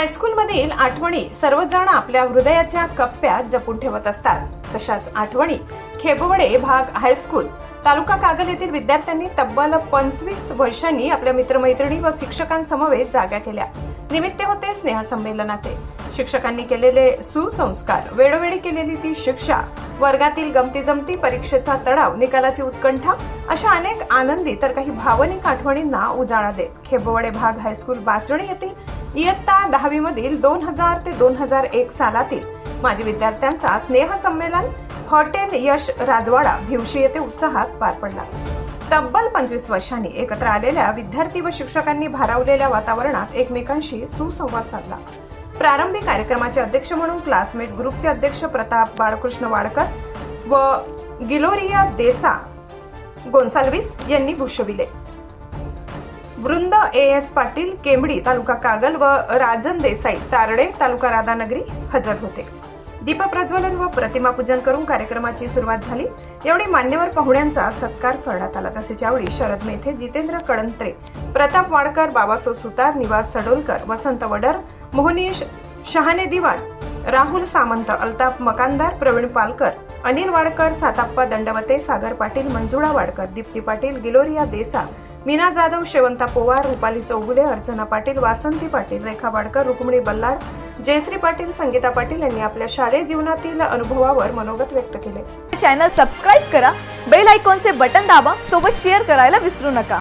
हायस्कूलमधील आठवणी सर्वजण आपल्या हृदयाच्या कप्प्यात जपून ठेवत असतात. तशाच आठवणी खेबवडे भाग हायस्कूल तालुका कागल येथील विद्यार्थ्यांनी तब्बल पंचवीस वर्षांनी आपल्या मित्रमैत्रिणी व शिक्षकांसमवेत जागा केल्या. निमित्त होते स्नेहसंमेलनाचे शिक्षकांनी केलेले सुसंस्कार वेळोवेळी केलेली ती शिक्षा वर्गातील गमती जमती परीक्षेचा तणाव निकालाची उत्कंठा अशा अनेक आनंदी तर काही भावनिक आठवणींना उजाळा देत. खेबवडे भाग हायस्कूल बाचणी येथील इयत्ता दहावी मधील दोन हजार ते दोन हजार एक सालातील माजी विद्यार्थ्यांचा स्नेह संमेलन. हॉटेल यश राजवाडा भिवशी येथे उत्साहात पार पडला. तब्बल पंचवीस वर्षांनी एकत्र आलेल्या विद्यार्थी व शिक्षकांनी भारावलेल्या वातावरणात एकमेकांशी सुसंवाद साधला. प्रारंभी कार्यक्रमाचे अध्यक्ष म्हणून क्लासमेट ग्रुपचे अध्यक्ष प्रताप बाळकृष्ण वाडकर व गिलोरिया देसा गोन्साल्विस यांनी भूषविले. वृंद ए एस पाटील केंबडी तालुका कागल व राजन देसाई तारडे तालुका राधानगरी हजर होते. दीप प्रज्वलन व प्रतिमा पूजन करून कार्यक्रमाची सुरुवात झाली. यावेळी मान्यवर पाहुण्यांचा सत्कार करण्यात आला. तसेच यावेळी शरद मेथे जितेंद्र कडंत्रे प्रताप वाडकर बाबासो सुतार निवास सडोलकर वसंत वडर मोहनीश शहाणे दिवाण राहुल सामंत अल्ताप मकानदार प्रवीण पालकर अनिल वाडकर साताप्पा दंडवते सागर पाटील मंजुळा वाडकर दीप्ती पाटील गिलोरिया देसा मीना जाधव शेवंता पोवार रुपाली चौगुले अर्चना पाटील वासंती पाटील रेखा वाडकर रुक्मिणी बल्लाड जयश्री पाटील संगीता पाटील यांनी आपल्या शालेय जीवनातील अनुभवावर मनोगत व्यक्त केले. चॅनल सबस्क्राईब करा बेल आयकॉनचे बटन दाबा सोबत शेअर करायला विसरू नका.